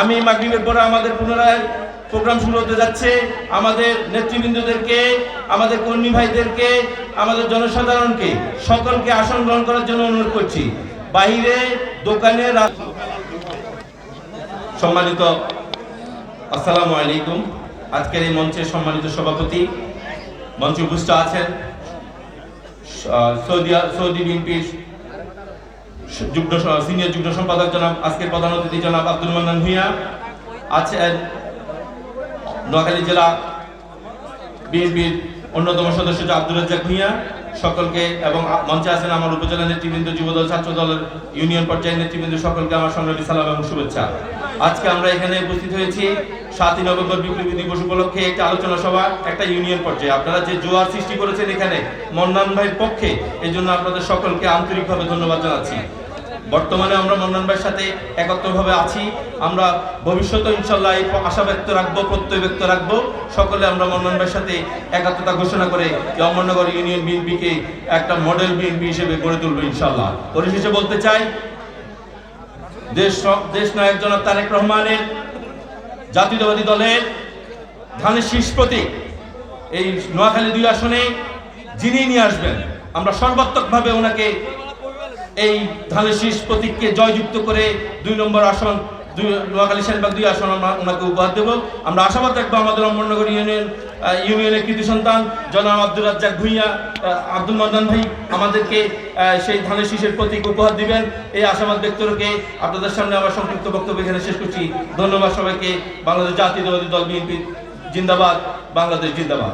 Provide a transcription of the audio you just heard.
আমি মাগরিবের পরে আমাদের পুনরায় প্রোগ্রাম শুরু হতে যাচ্ছে। আমাদের নেতৃবৃন্দদেরকে, আমাদের কর্মী ভাইদেরকে, আমাদের জনসাধারণকে, সকলকে আসন গ্রহণ করার জন্য অনুরোধ করছি। বাহিরে দোকানে সম্মানিত, আসসালামু আলাইকুম। আজকের এই মঞ্চের সম্মানিত সভাপতি, মঞ্চে উপস্থিত আছেন সৌদি সৌদি বিএনপির যুগ্ম সিনিয়র যুগ্ম সম্পাদক জনাব, আজকের প্রধান অতিথি জনাব আব্দুল মান্নান ভূঁইয়া, আছেন নোয়াখালী জেলা বিএনপির অন্যতম সদস্য আব্দুল রাজ্জাক ভূঁইয়া। সকলকে এবং মঞ্চে আছেন আমার উপজেলা নেতৃবৃন্দ, যুবদল, ছাত্র দলের ইউনিয়ন পর্যায়ের নেতৃবৃন্দ, সকলকে আমার সংগ্রামী সালাম এবং শুভেচ্ছা। আজকে আমরা এখানে উপস্থিত হয়েছি সাতই নভেম্বর বিপ্লবী দিবস উপলক্ষে একটা আলোচনা সভা, একটা ইউনিয়ন পর্যায়ে। আপনারা যে জোয়ার সৃষ্টি করেছেন এখানে, মন্নান ভাইয়ের পক্ষে এই জন্য আপনাদের সকলকে আন্তরিকভাবে ধন্যবাদ জানাচ্ছি। বর্তমানে আমরা মন্নান ভাইয়ের সাথে একত্রভাবে আছি। আমরা ভবিষ্যতে ইনশাল্লাহ এই আশা ব্যক্ত রাখব, প্রত্যয় ব্যক্ত রাখব। সকলে আমরা মন্নান ভাইয়ের সাথে একাত্মতা ঘোষণা করে অমরনগর ইউনিয়ন বিএনপিকে একটা মডেল বিএনপি হিসেবে গড়ে তুলবো ইনশাল্লাহ। পরিশেষে বলতে চাই, দেশ দেশ নায়ক জনাব তারেক রহমানের জাতীয়তাবাদী দলের ধানের শীর্ষ প্রতীক এই নোয়াখালী দুই আসনে যিনি নিয়ে আসবেন, আমরা সর্বাত্মকভাবে ওনাকে এই ধানের শীষ প্রতীককে জয়যুক্ত করে দুই নম্বর আসন, দুই নোয়াখালী সেনবাগ দুই আসন আমরা ওনাকে উপহার দেব। আমরা আশাবাদ রাখব আমাদের অমরনগর ইউনিয়ন ইউনিয়নের কৃতি সন্তান, জনাব আব্দুল রাজ্জাক ভুইয়া আব্দুল মাদান ভাই আমাদেরকে সেই ধানের শীষের প্রতীক উপহার দিবেন। এই আশাবাদ ব্যক্ত রেখে আপনাদের সামনে আমার সংক্ষিপ্ত বক্তব্য এখানে শেষ করছি। ধন্যবাদ সবাইকে। বাংলাদেশ জাতীয়তাবাদী দল বিএনপি, জিন্দাবাদ। বাংলাদেশ জিন্দাবাদ।